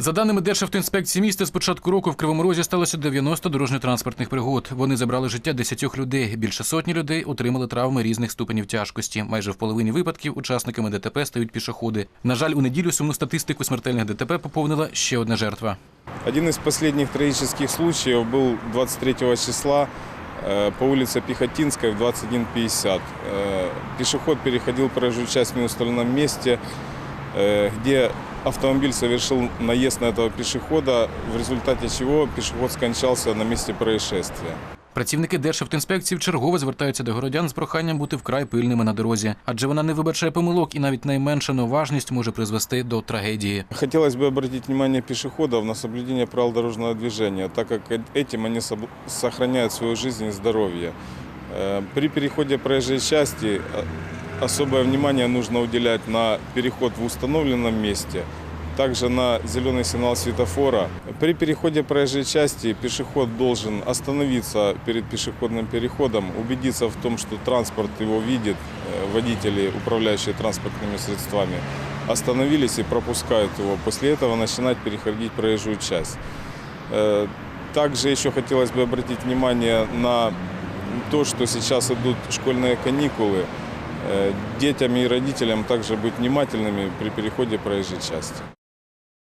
За даними Державтоінспекції міста, з початку року в Кривому Розі сталося 90 дорожньо-транспортних пригод. Вони забрали життя 10 людей. Більше сотні людей отримали травми різних ступенів тяжкості. Майже в половині випадків учасниками ДТП стають пішоходи. На жаль, у неділю сумну статистику смертельних ДТП поповнила ще одна жертва. Один из последних трагических случаев был 23 числа э, по улице Пехотинской в 21.50. Э, Пешеход переходил проезжую часть в неустановленном месте, э, где автомобиль совершил наезд на этого пешехода, в результате чего пешеход скончался на месте происшествия. Працівники Державтоінспекції вчергово звертаються до городян з проханням бути вкрай пильними на дорозі, адже вона не вибачає помилок і навіть найменша неуважність може призвести до трагедії. Хотелось бы обратить внимание пешеходов на соблюдение правил дорожного движения, так как этим они соб- сохраняют свою жизнь и здоровье. Э, При переходе проезжей части э, особое внимание нужно уделять на переход в установленном месте, также на зеленый сигнал светофора. При переходе проезжей части пешеход должен остановиться перед пешеходным переходом, убедиться в том, что транспорт его видит, э, водители, управляющие транспортными средствами, остановились и пропускают его. После этого начинать переходить проезжую часть. Э, Также еще хотелось бы обратить внимание на то, что сейчас идут школьные каникулы. Э, Детям и родителям также быть внимательными при переходе проезжей части.